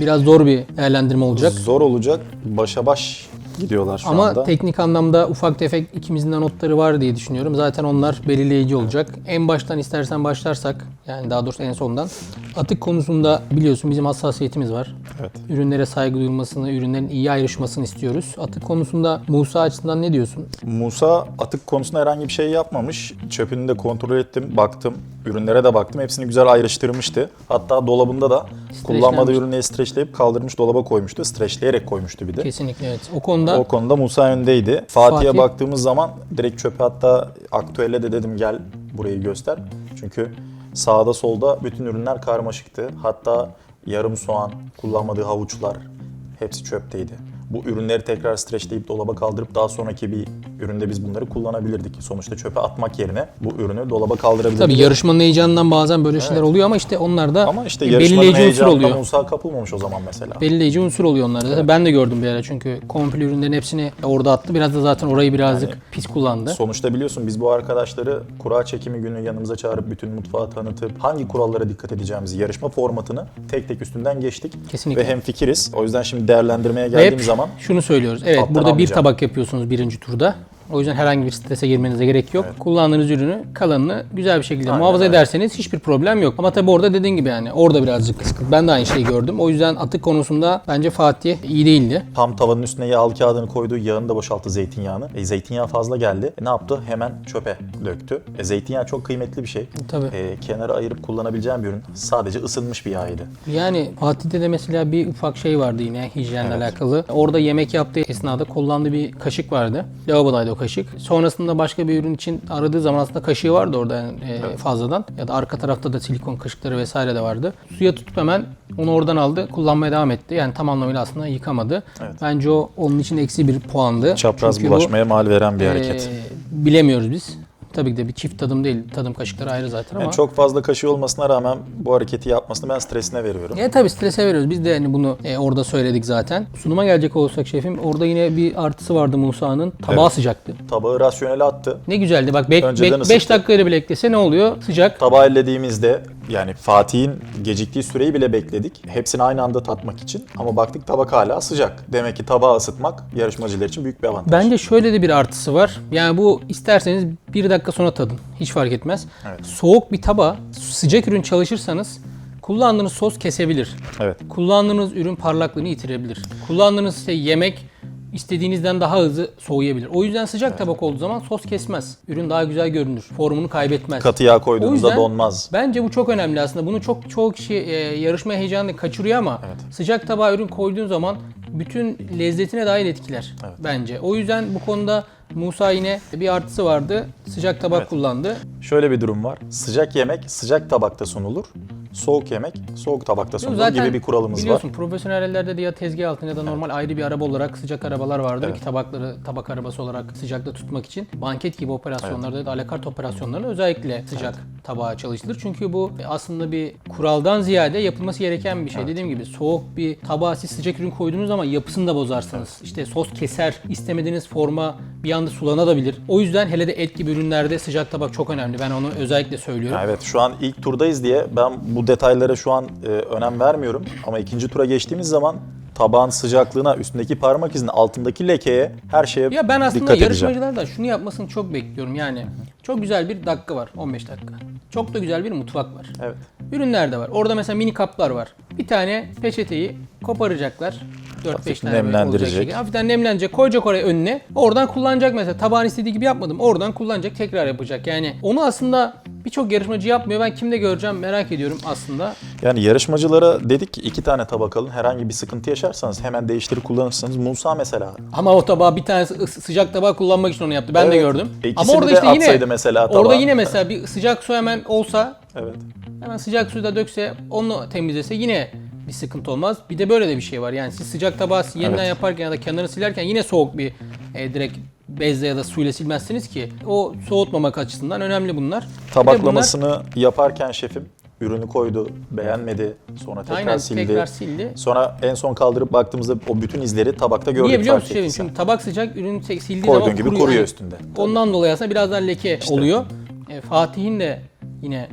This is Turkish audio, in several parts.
Biraz zor bir değerlendirme olacak. Zor olacak. Başa baş gidiyorlar şu Ama anda. teknik anlamda ufak tefek ikimizin de notları var diye düşünüyorum. Zaten onlar belirleyici olacak. En baştan istersen başlarsak, yani daha doğrusu en sondan. Atık konusunda biliyorsun bizim hassasiyetimiz var. Evet. Ürünlere saygı duyulmasını, ürünlerin iyi ayrışmasını istiyoruz. Atık konusunda Musa açısından ne diyorsun? Musa atık konusunda herhangi bir şey yapmamış. Çöpünü de kontrol ettim, baktım. Ürünlere de baktım. Hepsini güzel ayrıştırmıştı. Hatta dolabında da kullanmadığı ürünleri streçleyip kaldırmış dolaba koymuştu. Streçleyerek koymuştu bir de. Kesinlikle evet. O konuda O konuda Musa öndeydi. Fatih'e Fatih- baktığımız zaman direkt çöpe hatta aktüelle de dedim gel burayı göster. Çünkü sağda solda bütün ürünler karmaşıktı. Hatta yarım soğan, kullanmadığı havuçlar hepsi çöpteydi. Bu ürünleri tekrar streçleyip dolaba kaldırıp daha sonraki bir üründe biz bunları kullanabilirdik. Sonuçta çöpe atmak yerine bu ürünü dolaba kaldırabilirdik. tabii yarışmanın heyecanından bazen böyle şeyler oluyor ama işte onlar da Ama işte bir yarışmanın belirleyici unsur heyecanında oluyor. Musa kapılmamış o zaman mesela. belirleyici unsur oluyor onlar. Zaten ben de gördüm bir ara çünkü komple ürünlerin hepsini orada attı. Biraz da zaten orayı birazcık pis kullandı. Sonuçta biliyorsun biz bu arkadaşları kura çekimi günü yanımıza çağırıp bütün mutfağı tanıtıp hangi kurallara dikkat edeceğimizi, yarışma formatını tek tek üstünden geçtik. Kesinlikle. Ve hem fikiriz. O yüzden şimdi değerlendirmeye Ve geldiğim hep zaman şunu söylüyoruz. Evet alttan burada bir almayacağım. tabak yapıyorsunuz birinci turda. O yüzden herhangi bir strese girmenize gerek yok. Kullandığınız ürünü kalanını güzel bir şekilde Aynen muhafaza öyle. ederseniz hiçbir problem yok. Ama tabii orada dediğin gibi yani orada birazcık sıkıntı. Ben de aynı şeyi gördüm. O yüzden atık konusunda bence Fatih iyi değildi. tam tavanın üstüne yağlı kağıdını koydu, yağını da boşalttı zeytinyağını. E, zeytinyağı fazla geldi. E, ne yaptı? Hemen çöpe döktü. E, zeytinyağı çok kıymetli bir şey. Tabii. E, kenara ayırıp kullanabileceğim bir ürün. Sadece ısınmış bir yağydı. Yani Fatih'te de mesela bir ufak şey vardı yine hijyenle alakalı. Orada yemek yaptığı esnada kullandığı bir kaşık vardı. Lavabodaydı o kaşık. Sonrasında başka bir ürün için aradığı zaman aslında kaşığı vardı orada yani, e, fazladan. Ya da arka tarafta da silikon kaşıkları vesaire de vardı. Suya tutup hemen onu oradan aldı. Kullanmaya devam etti. Yani tam anlamıyla aslında yıkamadı. Bence o onun için eksi bir puandı. Çapraz Çünkü bu, bulaşmaya mal veren bir hareket. e, bilemiyoruz biz. Tabii ki de bir çift tadım değil. Tadım kaşıkları ayrı zaten ama. Yani çok fazla kaşığı olmasına rağmen bu hareketi yapmasını ben stresine veriyorum. E tabi strese veriyoruz. Biz de hani bunu e, orada söyledik zaten. Sunuma gelecek olursak şefim orada yine bir artısı vardı Musa'nın. Tabağı Evet. sıcaktı. Tabağı rasyonele attı. Ne güzeldi. Bak 5 Önceden ısıttı. dakikayla bile eklese ne oluyor? Sıcak. Tabağı ellediğimizde yani Fatih'in geciktiği süreyi bile bekledik. Hepsini aynı anda tatmak için. Ama baktık tabak hala sıcak. Demek ki tabağı ısıtmak yarışmacılar için büyük bir avantaj. Bence şöyle de bir artısı var. Yani bu isterseniz bir dakika sonra tadın. Hiç fark etmez. Evet. Soğuk bir tabağa sıcak ürün çalışırsanız kullandığınız sos kesebilir. Evet. Kullandığınız ürün parlaklığını yitirebilir. Kullandığınız işte yemek istediğinizden daha hızlı soğuyabilir. O yüzden sıcak tabak olduğu zaman sos kesmez. Ürün daha güzel görünür. Formunu kaybetmez. Katı yağ O koyduğunuzda yüzden donmaz. Bence bu çok önemli aslında. Bunu çok çoğu kişi e, yarışma heyecanını kaçırıyor ama sıcak tabağa ürün koyduğun zaman bütün lezzetine dahil etkiler bence. O yüzden bu konuda Musa yine bir artısı vardı. Sıcak tabak kullandı. Şöyle bir durum var. Sıcak yemek sıcak tabakta sunulur. Soğuk yemek soğuk tabakta sunulur gibi bir kuralımız var. biliyorsun profesyonel ellerde de ya tezgah altında ya da normal ayrı bir araba olarak sıcak arabalar vardır ki tabakları tabak arabası olarak sıcakta tutmak için banket gibi operasyonlarda da alakart operasyonlarında özellikle sıcak tabağa çalışılır. Çünkü bu aslında bir kuraldan ziyade yapılması gereken bir şey. Dediğim gibi soğuk bir tabağa siz sıcak ürün koyduğunuz zaman yapısını da bozarsınız. İşte sos keser, istemediğiniz forma bir anda sulanabilir. O yüzden hele de et gibi ürünlerde sıcak tabak çok önemli. Ben onu özellikle söylüyorum. Evet şu an ilk turdayız diye ben bu detaylara şu an e, önem vermiyorum. Ama ikinci tura geçtiğimiz zaman tabağın sıcaklığına, üstündeki parmak izinin altındaki lekeye her şeye Ya ben aslında dikkat edeceğim. yarışmacılardan şunu yapmasını çok bekliyorum yani. Çok güzel bir dakika var 15 dakika. Çok da güzel bir mutfak var. Evet. Ürünler de var. Orada mesela mini kaplar var. Bir tane peçeteyi koparacaklar. 4-5 Hafif tane böyle nemlendirecek. olacak şekilde. Hafiften nemlenecek. Koyacak oraya önüne. Oradan kullanacak mesela. Tabağın istediği gibi yapmadım. Oradan kullanacak. Tekrar yapacak. Yani onu aslında birçok yarışmacı yapmıyor. Ben kimde göreceğim merak ediyorum aslında. Yani yarışmacılara dedik ki iki tane tabak alın. Herhangi bir sıkıntı yaşarsanız hemen değiştirip kullanırsınız. Musa mesela. Ama o tabağı bir tanesi ıs- sıcak tabağı kullanmak için onu yaptı. Ben de Evet. gördüm. E, Ama orada de işte yine atsaydı mesela tabağa. orada yine mesela bir sıcak su hemen olsa Evet. hemen sıcak suyu da dökse onu temizlese yine bir sıkıntı olmaz. Bir de böyle de bir şey var. Yani siz sıcak tabağı yeniden Evet. yaparken ya da kenarını silerken yine soğuk bir e, direkt bezle ya da suyla silmezsiniz ki. O soğutmamak açısından önemli bunlar. De bunlar- Tabaklamasını yaparken şefim ürünü koydu, beğenmedi, sonra tekrar Aynen sildi. tekrar sildi. Sonra en son kaldırıp baktığımızda o bütün izleri tabakta gördük. Niye biliyor musun? Şefim? tabak sıcak, ürün sildiği Koyduğun zaman gibi kuruyor. kuruyor Yani üstünde. Ondan dolayı aslında biraz daha leke oluyor. E, Fatih'in de yine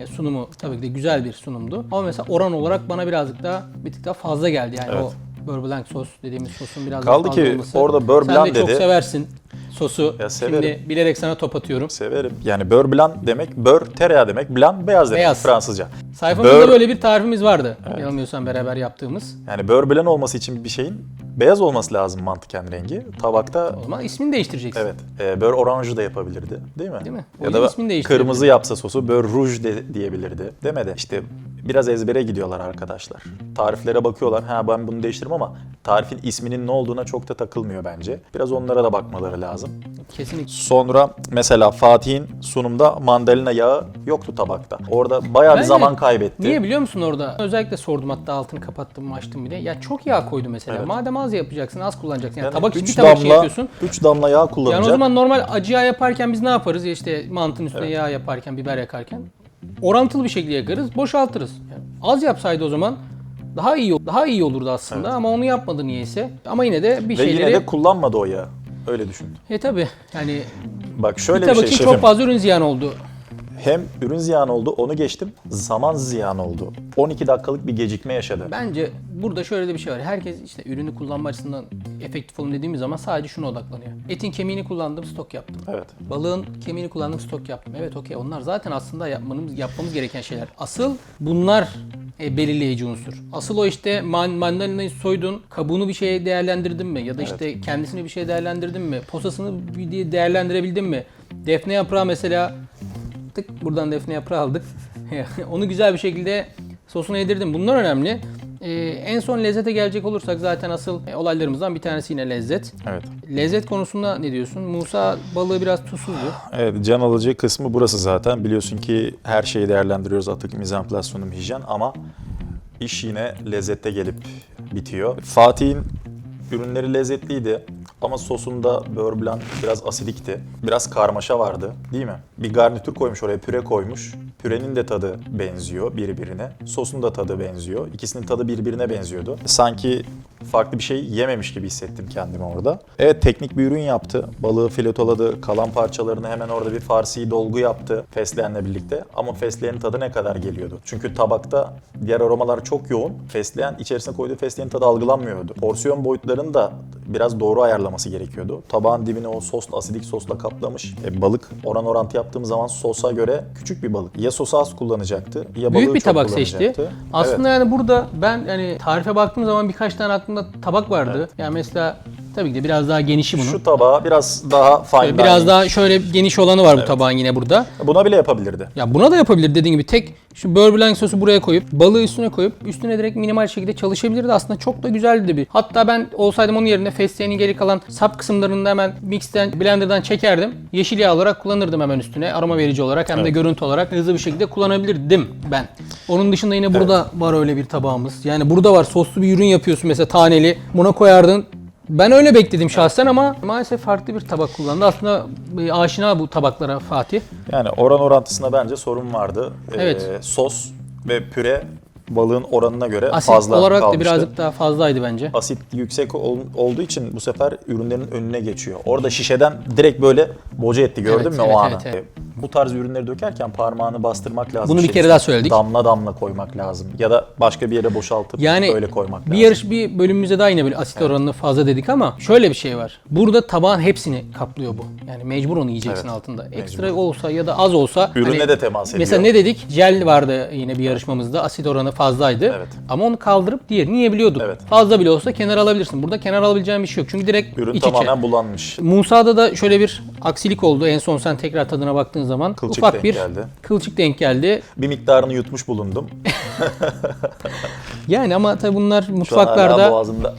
Ya sunumu tabii ki de güzel bir sunumdu. Ama mesela oran olarak bana birazcık daha bir tık daha fazla geldi. Yani Evet. o beurre blanc sos dediğimiz sosun biraz Kaldı daha ki olması. orada beurre Sen blanc de çok dedi. seversin sosu. Ya severim. Şimdi bilerek sana top atıyorum. Severim. Yani beurre blanc demek, beurre tereyağı demek, blanc beyaz demek Beyaz. Fransızca. Sayfamızda böyle bir tarifimiz vardı. Yanılmıyorsam beraber yaptığımız. Yani beurre blanc olması için bir şeyin beyaz olması lazım mantıken rengi. Tabakta O zaman ismini değiştireceksin. evet, e, beurre orange da yapabilirdi değil mi? Değil mi? O Ya da ismini değiştirebilir. kırmızı yapsa sosu beurre rouge de diyebilirdi. Demedi. İşte biraz ezbere gidiyorlar arkadaşlar. Tariflere bakıyorlar. Ha ben bunu değiştiririm ama tarifin isminin ne olduğuna çok da takılmıyor bence. Biraz onlara da bakmaları lazım. Kesinlikle. Sonra mesela Fatih'in sunumda mandalina yağı yoktu tabakta. Orada bayağı bir Bence- zaman kaybetti. Niye biliyor musun orada? Özellikle sordum hatta altını kapattım açtım bir de. Ya çok yağ koydu mesela. Madem az yapacaksın az kullanacaksın. Yani, Yani tabak üç bir tabak şey damla, yapıyorsun. 3 damla yağ kullanacak. Yani o zaman normal acı yağ yaparken biz ne yaparız? Ya işte mantının üstüne yağ yaparken, biber yakarken orantılı bir şekilde yakarız, boşaltırız. Yani az yapsaydı o zaman daha iyi daha iyi olurdu aslında ama onu yapmadı niyeyse. Ama yine de bir Ve şeyleri yine de kullanmadı o yağı. Öyle düşün. E tabi yani Bak bir şöyle bir, tabak şey şefim. çok fazla ürün ziyan oldu. Hem ürün ziyan oldu onu geçtim. Zaman ziyan oldu. 12 dakikalık bir gecikme yaşadı. Bence burada şöyle de bir şey var. Herkes işte ürünü kullanma açısından efektif olun dediğimiz zaman sadece şuna odaklanıyor. Etin kemiğini kullandım, stok yaptım. Evet. Balığın kemiğini kullandım, stok yaptım. Evet okey onlar zaten aslında yapmamız, yapmamız gereken şeyler. Asıl bunlar e, belirleyici unsur. Asıl o işte man, mandalinayı soydun, kabuğunu bir şeye değerlendirdin mi? Ya da işte kendisini bir şeye değerlendirdin mi? Posasını bir diye değerlendirebildin mi? Defne yaprağı mesela tık buradan defne yaprağı aldık. Onu güzel bir şekilde sosuna yedirdim. Bunlar önemli. Ee, en son lezzete gelecek olursak zaten asıl e, olaylarımızdan bir tanesi yine lezzet. Evet. Lezzet konusunda ne diyorsun? Musa balığı biraz tuzsuzdu. Evet can alıcı kısmı burası zaten. Biliyorsun ki her şeyi değerlendiriyoruz atık, mizanplas, sunum, hijyen ama iş yine lezzette gelip bitiyor. Fatih'in ürünleri lezzetliydi ama sosunda beurre blanc biraz asidikti. Biraz karmaşa vardı değil mi? Bir garnitür koymuş oraya püre koymuş. Pürenin de tadı benziyor birbirine. Sosun da tadı benziyor. İkisinin tadı birbirine benziyordu. Sanki farklı bir şey yememiş gibi hissettim kendimi orada. Evet teknik bir ürün yaptı. Balığı filetoladı. Kalan parçalarını hemen orada bir farsi dolgu yaptı fesleğenle birlikte. Ama fesleğenin tadı ne kadar geliyordu? Çünkü tabakta diğer aromalar çok yoğun. Fesleğen içerisine koyduğu fesleğenin tadı algılanmıyordu. Porsiyon boyutlarını da biraz doğru ayarlaması gerekiyordu. Tabağın dibine o sosla, asidik sosla kaplamış. E, balık oran orantı yaptığım zaman sosa göre küçük bir balık. Ya sosu az kullanacaktı ya balığı Büyük bir çok tabak seçti. Aslında yani burada ben yani tarife baktığım zaman birkaç tane aklımda tabak vardı. Yani mesela tabii ki de biraz daha genişi bunun. Şu tabağa biraz daha fine biraz daha şöyle geniş olanı var bu tabağın yine burada. Buna bile yapabilirdi. Ya buna da yapabilir dediğin gibi tek şu blanc sosu buraya koyup balığı üstüne koyup üstüne direkt minimal şekilde çalışabilirdi aslında çok da güzeldi bir. Hatta ben olsaydım onun yerine fesleğenin geri kalan sap kısımlarını da hemen mixten blenderdan çekerdim. Yeşil yağ olarak kullanırdım hemen üstüne aroma verici olarak hem de Evet. görüntü olarak hızlı bir şekilde kullanabilirdim ben. Onun dışında yine burada var öyle bir tabağımız. Yani burada var soslu bir ürün yapıyorsun mesela taneli. Buna koyardın ben öyle bekledim şahsen ama maalesef farklı bir tabak kullandı. Aslında e, aşina bu tabaklara Fatih. Yani oran orantısında bence sorun vardı. Ee, Evet. sos ve püre balığın oranına göre Asit fazla olarak da kalmıştı. birazcık daha fazlaydı bence. Asit yüksek ol- olduğu için bu sefer ürünlerin önüne geçiyor. Orada şişeden direkt böyle boca etti gördün Evet, mü evet, o anı? evet, evet. Bu tarz ürünleri dökerken parmağını bastırmak lazım. Bunu bir Şişe kere daha söyledik. Damla damla koymak lazım. Ya da başka bir yere boşaltıp Yani öyle koymak bir lazım. yarış bir bölümümüzde daha yine böyle asit oranını fazla dedik ama şöyle bir şey var. Burada tabağın hepsini kaplıyor bu. Yani mecbur onu yiyeceksin Evet, altında. Ekstra olsa ya da az olsa. hani Ürüne de temas ediyor. Mesela ne dedik? Jel vardı yine bir yarışmamızda. Asit oranı fazlaydı. Evet. Ama onu kaldırıp diğerini yiyebiliyorduk. Evet. Fazla bile olsa kenar alabilirsin. Burada kenar alabileceğin bir şey yok. Çünkü direkt Ürün iç içe. tamamen bulanmış. Musa'da da şöyle bir aksilik oldu. En son sen tekrar tadına baktığın zaman Kılçık ufak bir geldi. kılçık denk geldi. Bir miktarını yutmuş bulundum. Yani ama tabii bunlar Şu an hala mutfaklarda boğazımda.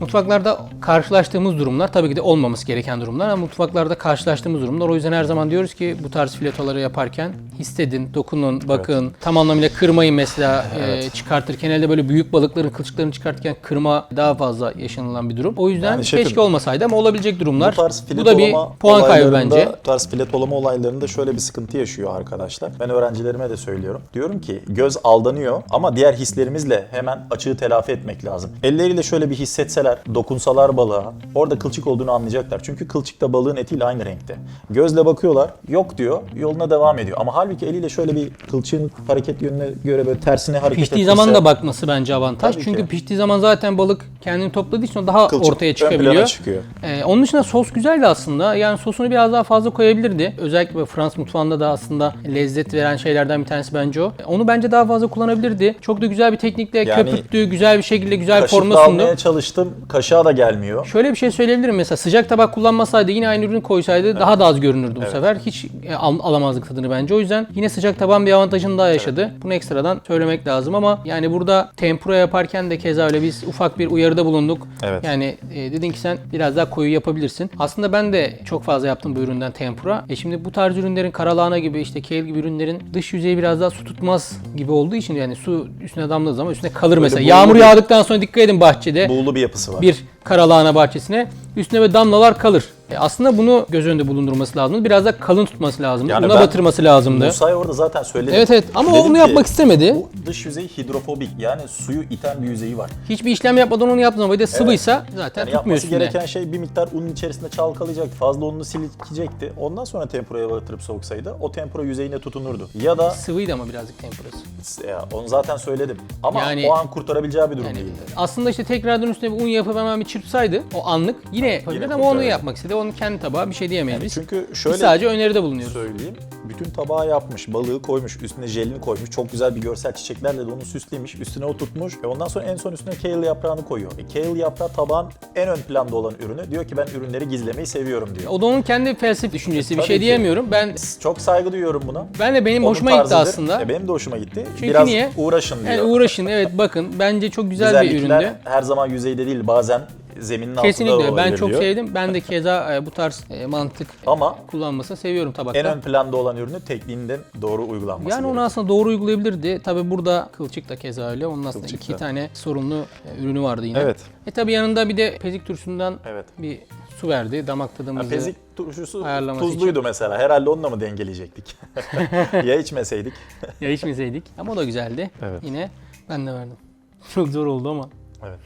Mutfaklarda karşılaştığımız durumlar tabii ki de olmaması gereken durumlar ama mutfaklarda karşılaştığımız durumlar. O yüzden her zaman diyoruz ki bu tarz filetoları yaparken hissedin, dokunun, bakın. Tam anlamıyla kırmayın mesela e, çıkartırken elde böyle büyük balıkların kılçıklarını çıkartırken kırma daha fazla yaşanılan bir durum. O yüzden Yani şefim, keşke olmasaydı ama olabilecek durumlar. Bu tarz da bir filetolama puan kaybı olaylarında- bence. Bu tarz filetolama olaylarında şöyle bir sıkıntı yaşıyor arkadaşlar. Ben öğrencilerime de söylüyorum. Diyorum ki göz aldanıyor ama diğer hislerimizle hemen açığı telafi etmek lazım. Elleriyle şöyle bir hissetseler deneseler, dokunsalar balığa orada kılçık olduğunu anlayacaklar. Çünkü kılçık da balığın etiyle aynı renkte. Gözle bakıyorlar, yok diyor, yoluna devam ediyor. Ama halbuki eliyle şöyle bir kılçığın hareket yönüne göre böyle tersine hareket Piştiği ettirse- zaman da bakması bence avantaj. Tabii Çünkü ki. piştiği zaman zaten balık kendini topladığı için o daha kılçık ortaya çıkabiliyor. çıkıyor. Ee, onun dışında sos güzeldi aslında. Yani sosunu biraz daha fazla koyabilirdi. Özellikle Fransız mutfağında da aslında lezzet veren şeylerden bir tanesi bence o. Onu bence daha fazla kullanabilirdi. Çok da güzel bir teknikle Yani köpürttü, güzel bir şekilde güzel bir Kaşıkla formda sundu. almaya çalıştım, kaşığa da gelmiyor. Şöyle bir şey söyleyebilirim mesela sıcak tabak kullanmasaydı yine aynı ürünü koysaydı daha da az görünürdü bu Evet. sefer. Hiç e, al- alamazdık tadını bence. O yüzden yine sıcak tabağın bir avantajını daha yaşadı. Bunu ekstradan söylemek lazım ama yani burada tempura yaparken de keza öyle biz ufak bir uyarıda bulunduk. Evet. Yani e, dedin ki sen biraz daha koyu yapabilirsin. Aslında ben de çok fazla yaptım bu üründen tempura. E şimdi bu tarz ürünlerin karalahana gibi işte kale gibi ürünlerin dış yüzeyi biraz daha su tutmaz gibi olduğu için yani su üstüne damladığı zaman üstüne kalır mesela. Yağmur yağdıktan sonra dikkat edin bahçede Buğulu bir yapısı var. bir karalahana bahçesine üstüne böyle damlalar kalır. E aslında bunu göz önünde bulundurması lazım. Biraz da kalın tutması lazım. Yani Buna ben batırması lazımdı. Musa'ya orada zaten söyledim. Evet evet ama o Dedim ki, yapmak istemedi. Bu dış yüzey hidrofobik yani suyu iten bir yüzeyi var. Hiçbir işlem yapmadan onu yaptı ama bir de sıvıysa zaten Yani tutmuyor yapması üstüne. gereken şey bir miktar unun içerisinde çalkalayacaktı. Fazla ununu silkecekti. Ondan sonra tempuraya batırıp soksaydı o tempura yüzeyine tutunurdu. Ya da Sıvıydı ama birazcık tempurası. ya, onu zaten söyledim. Ama Yani- o an kurtarabileceği bir durum Yani değildi. aslında işte tekrardan üstüne bir un yapıp hemen bir çırpsaydı o anlık yine yapabilirdi ama onu kurtarırdı. yapmak istedi. Onun kendi tabağı bir şey diyemeyiz biz. Çünkü Biz şöyle sadece öneride bulunuyoruz. söyleyeyim. Bütün tabağı yapmış, balığı koymuş, üstüne jelini koymuş. Çok güzel bir görsel çiçeklerle de onu süslemiş. Üstüne o tutmuş. Ve ondan sonra en son üstüne kale yaprağını koyuyor. E, kale yaprağı tabağın en ön planda olan ürünü. Diyor ki ben ürünleri gizlemeyi seviyorum diyor. O da onun kendi felsefi düşüncesi. Bir şey ki. diyemiyorum. Ben Çok saygı duyuyorum buna. ben de benim Onun hoşuma gitti tarzıdır. aslında. E, benim de hoşuma gitti. Çünkü Biraz niye? uğraşın diyor. Yani uğraşın evet bakın bence çok güzel bir üründü. her zaman yüzeyde değil bazen zeminin altında Kesinlikle ben olabilir çok diyor. sevdim. Ben de keza e, bu tarz e, mantık Ama kullanmasını seviyorum tabakta. en ön planda olan ürünü tekniğinden doğru uygulanması yani onu gerekiyor. aslında doğru uygulayabilirdi. Tabi burada kılçık da keza öyle. Onun aslında Kılçık iki da. tane sorunlu e, ürünü vardı yine. Evet. E tabi yanında bir de pezik turşusundan Evet. bir su verdi. Damak Ya tadımızı. pezik turşusu ayarlaması tuzluydu mesela. Herhalde onunla mı dengeleyecektik? ya içmeseydik? Ya içmeseydik. Ama o da güzeldi. Evet. Yine ben de verdim. Çok zor oldu ama. Evet.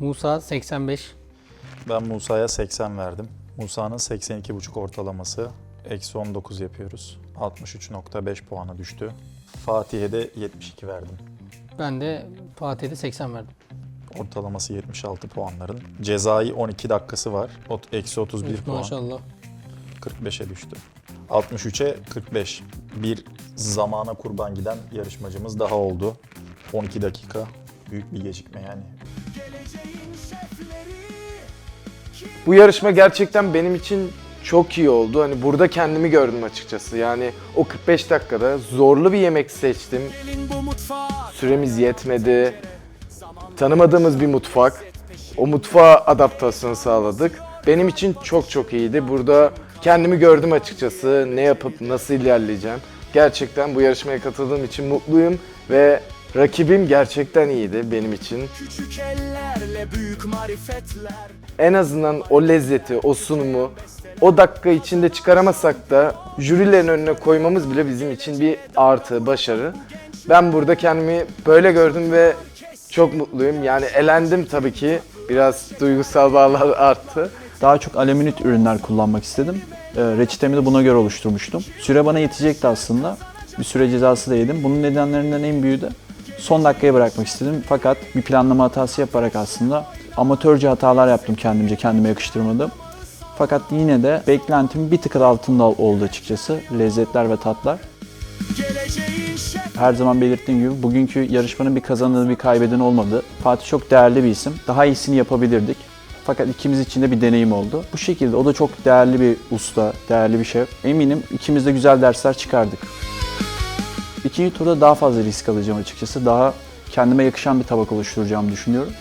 Musa 85. Ben Musa'ya 80 verdim. Musa'nın 82,5 ortalaması. Eksi 19 yapıyoruz. 63.5 puana düştü. Fatih'e de 72 verdim. Ben de Fatih'e de 80 verdim. Ortalaması 76 puanların. Cezai 12 dakikası var. O- Eksi 31 puan. Maşallah. 45'e düştü. 63'e 45. Bir zamana kurban giden yarışmacımız daha oldu. 12 dakika. Büyük bir gecikme yani. Bu yarışma gerçekten benim için çok iyi oldu. Hani burada kendimi gördüm açıkçası. Yani o 45 dakikada zorlu bir yemek seçtim. Süremiz yetmedi. Tanımadığımız bir mutfak. O mutfağa adaptasyon sağladık. Benim için çok çok iyiydi. Burada kendimi gördüm açıkçası. Ne yapıp nasıl ilerleyeceğim. Gerçekten bu yarışmaya katıldığım için mutluyum ve rakibim gerçekten iyiydi benim için. Küçük ellerle büyük marifetler en azından o lezzeti, o sunumu o dakika içinde çıkaramasak da jürilerin önüne koymamız bile bizim için bir artı, başarı. Ben burada kendimi böyle gördüm ve çok mutluyum. Yani elendim tabii ki. Biraz duygusal bağlar arttı. Daha çok alüminit ürünler kullanmak istedim. Ee, reçetemi de buna göre oluşturmuştum. Süre bana yetecekti aslında. Bir süre cezası da yedim. Bunun nedenlerinden en büyüğü de son dakikaya bırakmak istedim. Fakat bir planlama hatası yaparak aslında amatörce hatalar yaptım kendimce, kendime yakıştırmadım. Fakat yine de beklentimin bir tık altında oldu açıkçası lezzetler ve tatlar. Her zaman belirttiğim gibi bugünkü yarışmanın bir kazananı bir kaybeden olmadı. Fatih çok değerli bir isim. Daha iyisini yapabilirdik. Fakat ikimiz için de bir deneyim oldu. Bu şekilde o da çok değerli bir usta, değerli bir şef. Eminim ikimiz de güzel dersler çıkardık. İkinci turda daha fazla risk alacağım açıkçası. Daha kendime yakışan bir tabak oluşturacağımı düşünüyorum.